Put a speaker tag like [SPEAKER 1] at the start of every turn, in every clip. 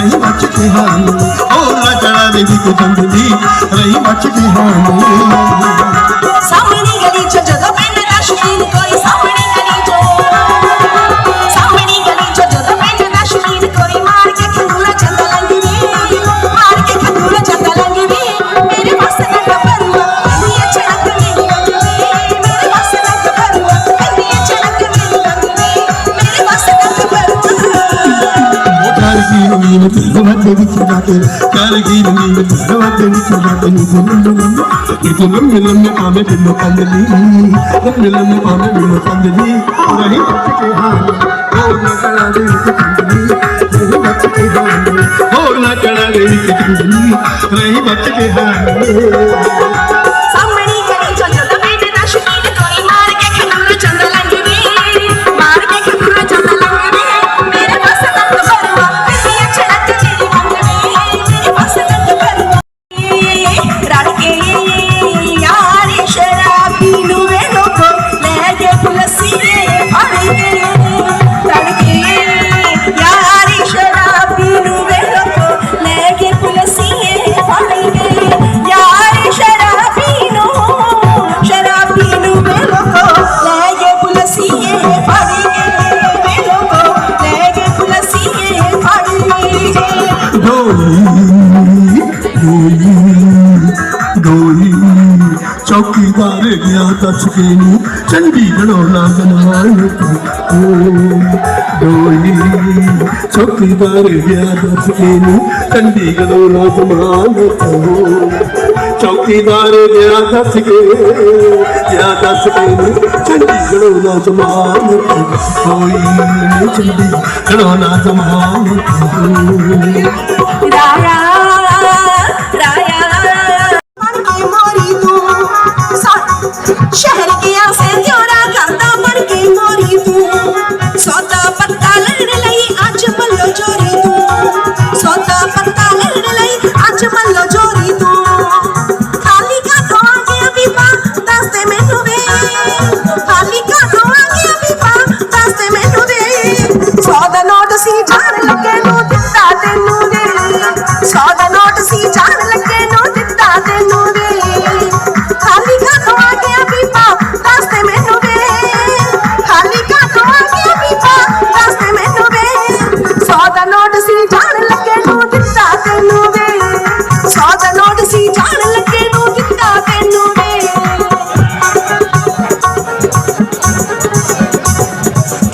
[SPEAKER 1] ਰਹੀ ਮੱਚ ਕੇ ਹਾਨੀ ਉਹ ਨਾ ਦੇ ਵੀ ਕੋ ਜੰਗਲੀ ਰਹੀ ਮੱਚ ਕੇ ਹਾਨੀ
[SPEAKER 2] ਸਾਹਮਣੀ ਗਲੀ ਚ ਜਦੋਂ ਪਿੰਡ ਦਾ ਸ਼ਕੀਨ ਕੋਈ గిరిని భగవద్గది చూడాలి కాలగిరిని భగవద్గది చూడాలి నీకు నమ్మిలమ్మ ఆమె నిన్ను పందని నమ్మిలమ్మ ఆమె నిన్ను పందని రహి పచ్చకే హాని ఓ నా కళ దేవికి కందని
[SPEAKER 1] రహి పచ్చకే హాని ਚੌਕੀਦਾਰ ਗਿਆ ਦੱਸ ਕੇ ਨੂੰ ਚੰਡੀਗੜ੍ਹੋਂ ਨਾ ਗਨਵਾਨ ਡੋਲੀ ਚੌਕੀਦਾਰ ਗਿਆ ਦੱਸ ਕੇ ਨੂੰ ਚੰਡੀਗੜ੍ਹੋਂ ਨਾ ਗਨਵਾਨ ਚੌਕੀਦਾਰ ਗਿਆ ਦੱਸ ਕੇ ਗਿਆ ਦੱਸ ਕੇ ਨੂੰ ਚੰਡੀਗੜ੍ਹੋਂ ਨਾ ਜਮਾਨ ਕੋਈ ਚੰਡੀਗੜ੍ਹੋਂ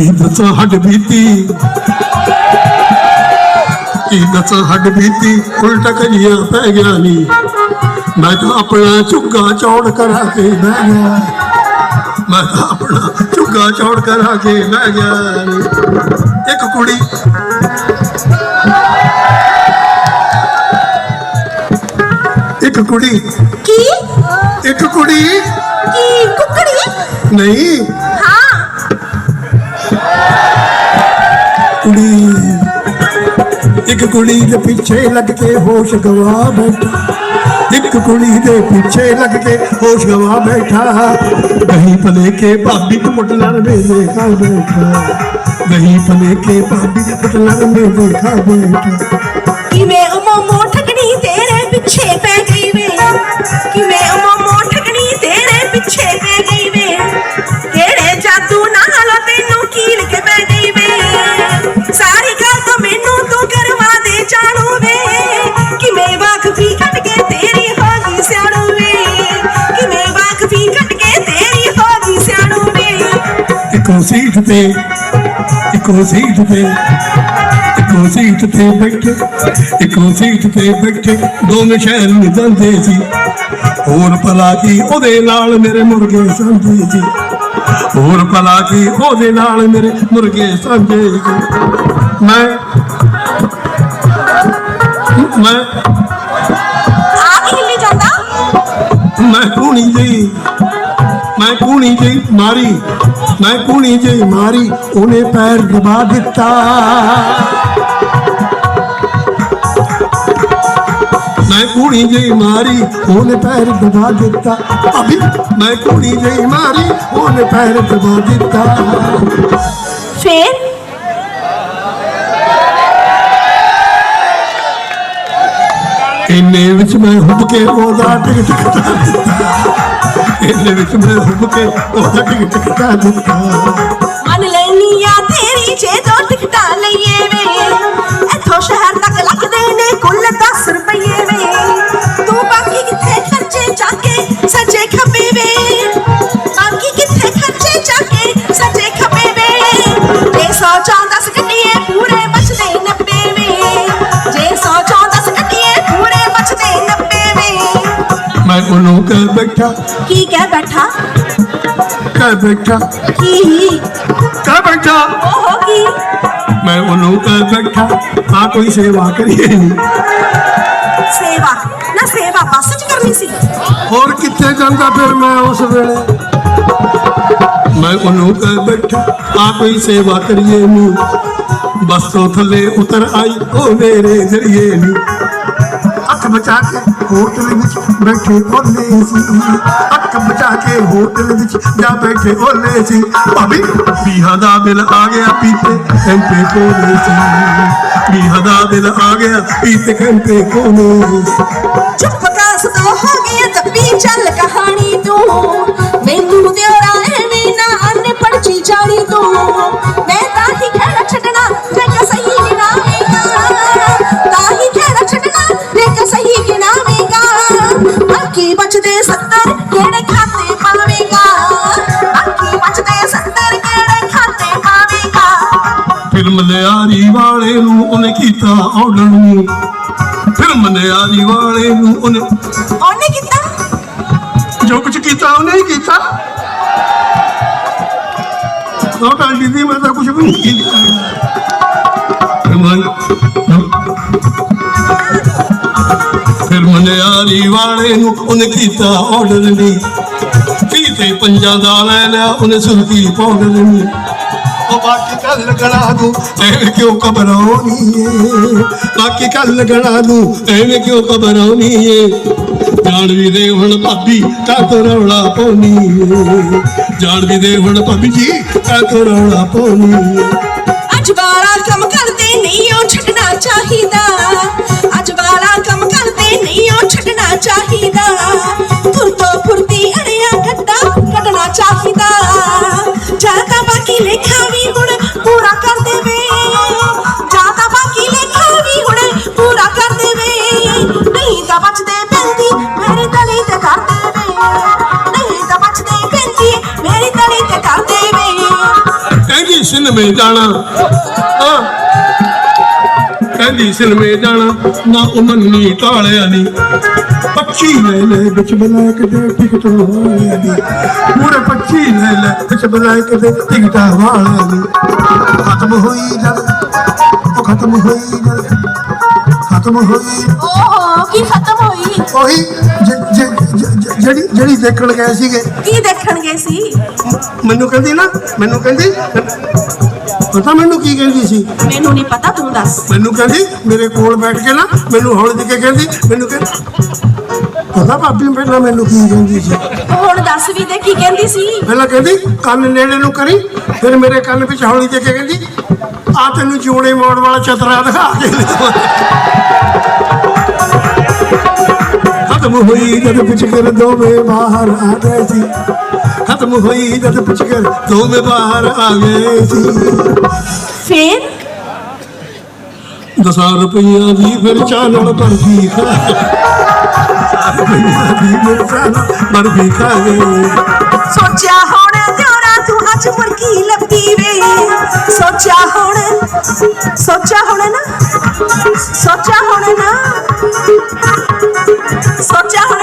[SPEAKER 2] ਕੀ ਦੱਸਾਂ
[SPEAKER 1] ਹੱਡ ਬੀਤੀ ਕੀ ਦੱਸਾਂ ਹੱਡ ਬੀਤੀ ਉਲਟਾ ਕਜੀਆਂ ਪੈ ਗਿਆ ਨੀ ਮੈਂ ਤਾਂ ਆਪਣਾ ਝੁੱਗਾ ਚੌੜ ਕਰਾ ਕੇ ਬਹਿ ਗਿਆ ਮੈਂ ਤਾਂ ਆਪਣਾ ਝੁੱਗਾ ਚੌੜ ਕਰਾ ਕੇ ਬਹਿ ਗਿਆ ਨੀ ਇੱਕ ਕੁੜੀ ਇੱਕ ਕੁੜੀ
[SPEAKER 2] ਕੀ
[SPEAKER 1] ਇੱਕ ਕੁੜੀ
[SPEAKER 2] ਕੀ ਕੁੱਕੜੀ
[SPEAKER 1] ਨਹੀਂ
[SPEAKER 2] ਹਾਂ
[SPEAKER 1] ਕੁੜੀ। ਇੱਕ ਕੁੜੀ ਦੇ ਪਿੱਛੇ ਲੱਗ ਕੇ ਹੋਸ਼ ਗਵਾ ਬੈਠਾ। ਇੱਕ ਕੁੜੀ ਦੇ ਪਿੱਛੇ ਲੱਗ ਕੇ ਹੋਸ਼ ਗਵਾ ਬੈਠਾ। ਨਹੀਂ ਭਲੇ ਕੇ ਭਾਬੀ ਨੂੰ ਮੁੱਟਲਾਂ ਦੇ ਦੇਖਾ ਬੈਠਾ। ਨਹੀਂ ਭਲੇ ਕੇ ਭਾਬੀ ਦੇ ਮੁੱਟਲਾਂ ਦੇ ਦੇਖਾ ਬੈਠਾ।
[SPEAKER 2] ਕਿਵੇਂ
[SPEAKER 1] ਸੀਟ ਤੇ ਇੱਕੋ ਸੀਟ ਤੇ ਇੱਕੋ ਸੀਟ ਤੇ ਬੈਠੇ ਇੱਕੋ ਸੀਟ ਤੇ ਬੈਠੇ ਦੋਵੇਂ ਸ਼ਹਿਰ ਨੂੰ ਜਾਂਦੇ ਸੀ। ਹੋਰ ਭਲਾ ਕੀ ਉਹਦੇ ਨਾਲ ਮੇਰੇ ਮੁਰਗੇ ਸਾਂਝੇ ਸੀ। ਹੋਰ ਭਲਾ ਕੀ ਉਹਦੇ ਨਾਲ ਮੇਰੇ ਮੁਰਗੇ ਸਾਂਝੇ ਸੀ। ਮੈਂ ਮੈਂ
[SPEAKER 2] ਆਪ ਹਿੱਲੀ ਜਾਂਦਾ?
[SPEAKER 1] ਮੈਂ ਕੂਣੀ ਜੀ ਮੈਂ ਕੂਣੀ ਜੀ ਮਾਰੀ ਮੈਂ ਕੂਣੀ ਜੀ ਮਾਰੀ ਉਹਨੇ ਪੈਰ ਦਬਾ ਦਿੱਤਾ। ਮੈਂ ਕੂਣੀ ਜੀ ਮਾਰੀ ਉਹਨੇ ਪੈਰ ਦਬਾ ਦਿੱਤਾ। ਅਭੀ ਮੈਂ ਕੂਣੀ ਜੀ ਮਾਰੀ ਉਹਨੇ ਪੈਰ ਦਬਾ ਦਿੱਤਾ।
[SPEAKER 2] ਫੇਰ?
[SPEAKER 1] ਇੰਨੇ ਵਿੱਚ ਮੈਂ ਹੁੱਬ ਕੇ ਉਹਦਾ ਟਿਕਟ ਕਟਾ ਦਿੱਤਾ। ਇੰਨੇ ਵਿੱਚ ਮੈਂ ਹੁੱਬ ਕਹਿ ਬੈਠਾ।
[SPEAKER 2] ਕੀ ਕਹਿ ਬੈਠਾ?
[SPEAKER 1] ਕਹਿ ਬੈਠਾ।
[SPEAKER 2] ਕੀ?
[SPEAKER 1] ਕਹਿ ਬੈਠਾ।
[SPEAKER 2] ਉਹ ਕੀ?
[SPEAKER 1] ਮੈਂ ਉਹਨੂੰ ਕਹਿ ਬੈਠਾ। ਆ ਕੋਈ ਸੇਵਾ ਕਰੀਏ
[SPEAKER 2] ਸੇਵਾ? ਨਾ ਸੇਵਾ ਬੱਸ 'ਚ ਕਰਨੀ ਸੀ।
[SPEAKER 1] ਹੋਰ ਕਿੱਥੇ ਜਾਂਦਾ ਫਿਰ ਮੈਂ ਉਸ ਵੇਲੇ? ਮੈਂ ਉਹਨੂੰ ਕਹਿ ਬੈਠਾ। ਆ ਕੋਈ ਸੇਵਾ ਕਰੀਏ ਨੀ। ਬਸ ਤੋਂ ਥੱਲੇ ਉਤਰ ਆਈ ਉਹ ਮੇਰੇ ਜ਼ਰੀਏ ਨੀ। ਬਚਾ ਕੇ ਹੋਟਲ ਵਿੱਚ ਬੈਠੇ ਓਲੇ ਸੀ। ਅੱਖ ਬਚਾ ਕੇ ਹੋਟਲ ਵਿੱਚ ਜਾ ਬੈਠੇ ਓਲੇ ਸੀ। ਭਾਬੀ ਵੀਹਾਂ ਦਾ ਬਿੱਲ ਆ ਗਿਆ ਪੀਤੇ ਘੰਟੇ ਕੋਲੇ ਸੀ। ਵੀਹਾਂ ਦਾ ਬਿੱਲ ਆ ਗਿਆ ਪੀਤੇ ਘੰਟੇ ਕੋਲੇ ਸੀ।
[SPEAKER 2] ਚੁੱਪ ਕਾਸ ਤੋਂ ਹੋ ਗਿਆ ਤੱਪੀ ਚੱਲ ਕਹਾਣੀ ਤੂੰ। ਮੈਨੂੰ ਦਿਉਰਾ ਐਵੇਂ ਨਾ ਅੰਨ ਪੜਚੀ ਜਾਣੀ ਤੂੰ।
[SPEAKER 1] ਲਿਆਰੀ ਵਾਲੇ ਨੂੰ ਉਹਨੇ ਕੀਤਾ ਆਰਡਰ ਨੂੰ। ਫਿਲਮ ਲਿਆਰੀ ਵਾਲੇ ਨੂੰ ਉਹਨੇ
[SPEAKER 2] ਉਹਨੇ ਕੀਤਾ?
[SPEAKER 1] ਜੋ ਕੁਝ ਕੀਤਾ ਉਹਨੇ ਹੀ ਕੀਤਾ। ਤਾਂ ਦੀਦੀ ਮੈਂ ਤਾਂ ਕੁਝ ਵੀ ਨਹੀਂ ਕੀਤਾ। ਫਿਲਮ ਲਿਆਰੀ ਵਾਲੇ ਨੂੰ ਉਹਨੇ ਕੀਤਾ ਆਰਡਰ ਨਹੀਂ ਕੀਤੇ ਪੰਜਾਂ ਦਾ ਲੈ ਲਿਆ ਉਹਨੇ ਸੁਲਕੀ ਪਾਉਡਰ ਨਹੀਂ ਉਹ ਬਾਕੀ ਕੱਲ ਲੱਗਣਾ ਤੂੰ ਐਵੇਂ ਕਿਉਂ ਘਬਰਾਉਣੀ ਏ ਬਾਕੀ ਕੱਲ ਲੱਗਣਾ ਤੂੰ ਐਵੇਂ ਕਿਉਂ ਘਬਰਾਉਣੀ ਏ ਜਾਣ ਵੀ ਦੇ ਹੁਣ ਭਾਬੀ ਕਾ ਤੋ ਰੌਲਾ ਪਾਉਣੀ ਏ ਜਾਣ ਵੀ ਦੇ ਹੁਣ ਭਾਬੀ ਜੀ ਕਾ ਤੋ ਰੌਲਾ ਪਾਉਣੀ ਏ
[SPEAKER 2] ਅੱਜ ਵਾਲਾ ਕੰਮ ਕਰਦੇ ਨਹੀਂ ਉਹ ਛੱਡਣਾ ਚਾਹੀਦਾ ਅੱਜ ਵਾਲਾ ਕੰਮ ਕਰਦੇ ਨਹੀਂ ਉਹ ਛੱਡਣਾ ਚਾਹੀਦਾ ਤੁਰ ਤੋਂ ਫੁਰਤੀ ਅੜਿਆ ਗੱਡਾ ਕੱਢਣਾ ਚਾਹੀਦਾ ਜਾਂ ਤਾਂ ਬਾਕੀ ਲੇਖਾ
[SPEAKER 1] ਸਿਨਮੇ ਜਾਣਾ। ਹਾਂ। ਕਹਿੰਦੀ ਸਿਨਮੇ ਜਾਣਾ, ਨਾ ਉਹ ਮੰਨੀ ਟਾਲਿਆ ਨਹੀਂ ਪੱਛੀ ਲੈ ਲੈ ਵਿੱਚ ਬਲੈਕ ਦੇ ਟਿਕਟ ਵਾਲਿਆ ਨਹੀਂ ਪੂਰੇ ਪੱਛੀ ਲੈ ਲੈ ਵਿੱਚ ਬਲੈਕ ਦੇ ਟਿਕਟ ਵਾਲਿਆ ਨਹੀਂ ਖਤਮ ਹੋਈ ਜਦ ਉਹ ਖਤਮ ਹੋਈ ਜਦ ਖਤਮ ਹੋਈ।
[SPEAKER 2] ਓਹ ਕੀ ਖਤਮ ਹੋਈ?
[SPEAKER 1] ਉਹੀ ਜ- ਜ- ਜ- ਜ- ਜਿਹੜੀ ਜਿਹੜੀ ਦੇਖਣ ਗਏ ਸੀਗੇ।
[SPEAKER 2] ਕੀ ਦੇਖਣ ਗਏ ਸੀ?
[SPEAKER 1] ਮੈਨੂੰ ਕਹਿੰਦੀ ਨਾ ਮੈਨੂੰ ਕਹਿੰਦੀ ਪਤਾ ਮੈਨੂੰ ਕੀ ਕਹਿੰਦੀ ਸੀ?
[SPEAKER 2] ਮੈਨੂੰ ਨਹੀਂ ਪਤਾ ਤੂੰ ਦੱਸ।
[SPEAKER 1] ਮੈਨੂੰ ਕਹਿੰਦੀ ਮੇਰੇ ਕੋਲ ਬੈਠ ਕੇ ਨਾ ਮੈਨੂੰ ਹੌਲੀ ਦੇ ਕੇ ਕਹਿੰਦੀ ਮੈਨੂੰ ਕਹਿੰਦੀ ਪਤਾ ਭਾਬੀ ਪਹਿਲਾਂ ਮੈਨੂੰ ਕੀ ਕਹਿੰਦੀ ਸੀ?
[SPEAKER 2] ਹੁਣ ਦੱਸ ਵੀ ਦੇ ਕੀ ਕਹਿੰਦੀ ਸੀ?
[SPEAKER 1] ਪਹਿਲਾਂ ਕਹਿੰਦੀ ਕੰਨ ਨੇੜੇ ਨੂੰ ਕਰੀ ਫਿਰ ਮੇਰੇ ਕੰਨ ਵਿੱਚ ਹੌਲੀ ਦੇ ਕੇ ਕਹਿੰਦੀ ਆ ਤੈਨੂੰ ਜੋੜੇ ਮੋੜ ਵਾਲਾ ਚਤਰਾ ਦਿਖਾ ਕੇ ਖਤਮ ਹੋਈ ਜਦ ਪਿਛਕਰ ਦੋਵੇਂ ਬਾਹਰ ਆ ਗਏ ਸੀ। ਖਤਮ ਹੋਈ ਜਦ ਪਿਛਕਰ ਦੋਵੇਂ ਬਾਹਰ ਆ ਗਏ ਸੀ।
[SPEAKER 2] ਫੇਰ?
[SPEAKER 1] ਦਸਾਂ ਰੁਪਈਆਂ ਦੀ ਫਿਰ ਚਾਨਣ ਬਰਫੀ ਖਾ ਦਸਾਂ ਰੁਪਈਆਂ ਦੀ ਫਿਰ ਚਾਨਣ
[SPEAKER 2] ਸੋਚਿਆ ਹੁਣ ਦਿਉਰਾ ਤੂੰ ਅੱਜ ਮੁਰਗੀ ਲੱਭੀ ਵੇ? ਸੋਚਿਆ ਹੁਣ ਸੋਚਿਆ ਹੁਣ ਨਾ, ਸੋਚਿਆ ਹੁਣ ਨਾ, ਸੋਚਿਆ ਹੁਣ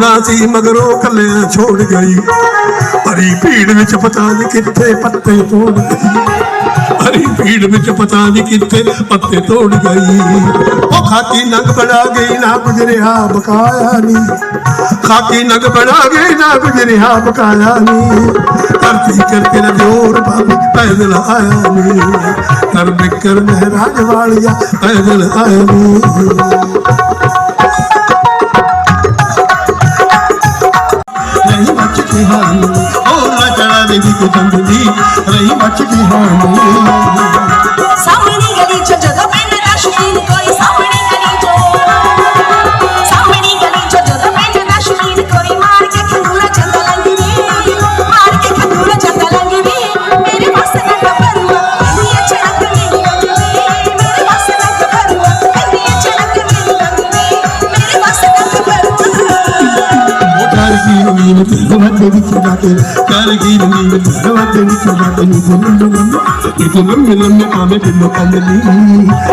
[SPEAKER 2] ਕੀ
[SPEAKER 1] ਸੀ, ਮਗਰੋਂ ਕੱਲੇ ਛੋੜ ਗਈ। ਭਰੀ ਭੀੜ ਵਿੱਚ ਪਤਾ ਨਹੀਂ ਕਿੱਥੇ ਪੱਤੇ ਤੋੜ ਗਈ। ਹਰੀ ਭੀੜ ਵਿੱਚ ਪਤਾ ਨਹੀਂ ਕਿੱਥੇ ਪੱਤੇ ਤੋੜ ਗਈ। ਉਹ ਖਾਕੀ ਨੰਗ ਬਣਾ ਗਈ ਨਾ ਕੁਝ ਰਿਹਾ, ਬਕਾਇਆ ਨਹੀਂ ਖਾਕੀ ਨੰਗ ਬਣਾ ਗਈ ਨਾ ਕੁਝ ਰਿਹਾ, ਬਕਾਇਆ ਨਹੀਂ ਧਰਤੀ ਕਰਕੇ ਨਾ ਜੋਰ ਬਾਬੀ ਪੈਦਲ ਆਇਆ ਨਹੀਂ ਕਰ ਬਿਕਰ ਮਹਿਰਾਜ ਵਾਲਿਆ ਪੈਦਲ ਆਇਆ ਨਹੀਂ ਰਹੀ ਬੱਚ ਕੇ ਦੇ ਵੀ ਕੁਦੰਦੀ ਰਹੀ ਮੱਚ ਕੇ ਹਾਨੀ
[SPEAKER 2] ਸਾਹਮਣੀ ਗਲੀ ਚ ਜਦੋਂ
[SPEAKER 1] ਵਿੱਚ ਜਾ ਕੇ ਕਰ ਕੀ ਹੋਈ ਨੇ ਤੇ ਵੱਡੇ ਵਿੱਚ ਜਾ ਕੇ ਨੀ ਬੋਲਣ ਲੰਮੇ ਨੀ ਬੋਲਣ ਲੰਮੇ ਆਵੇਂ ਬਿਨੋ ਕੰਦਲੀ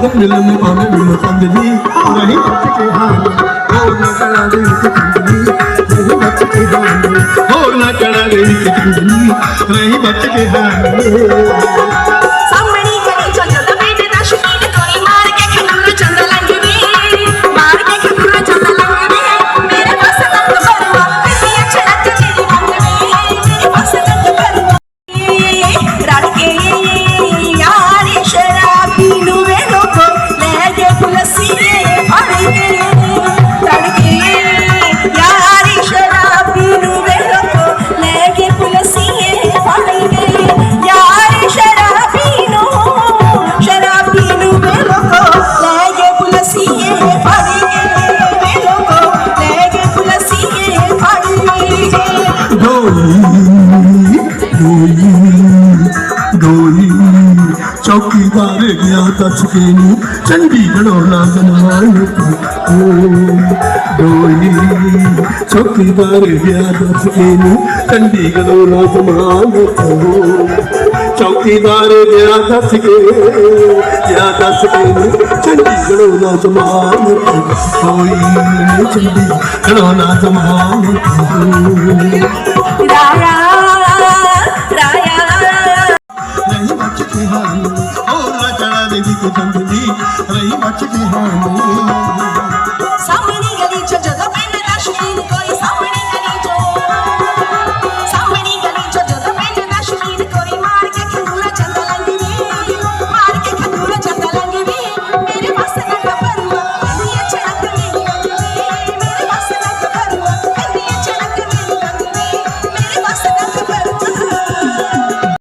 [SPEAKER 1] ਲੰਮੇ ਲੰਮੇ ਆਵੇਂ ਬਿਨੋ ਕੰਦਲੀ ਰਹੀ ਬੱਚ ਗਿਆ ਦੱਸ ਕੇ ਨੂੰ ਚੰਡੀਗੜ੍ਹੋਂ ਨਾ ਜਨਮਾਨ ਡੋਲੀ ਚੌਕੀਦਾਰ ਗਿਆ ਦੱਸ ਕੇ ਨੂੰ ਚੰਡੀਗੜ੍ਹੋਂ ਨਾ ਜਨਮਾਨ ਚੌਕੀਦਾਰ ਗਿਆ ਦੱਸ ਕੇ ਗਿਆ ਦੱਸ ਕੇ ਨੂੰ ਚੰਡੀਗੜ੍ਹੋਂ ਨਾ ਜਨਮਾਨ ਕੋਈ ਨਹੀਂ ਚੰਡੀਗੜ੍ਹੋਂ ਰਹੀ ਬੱਚ ਕੇ ਹਾਨੀ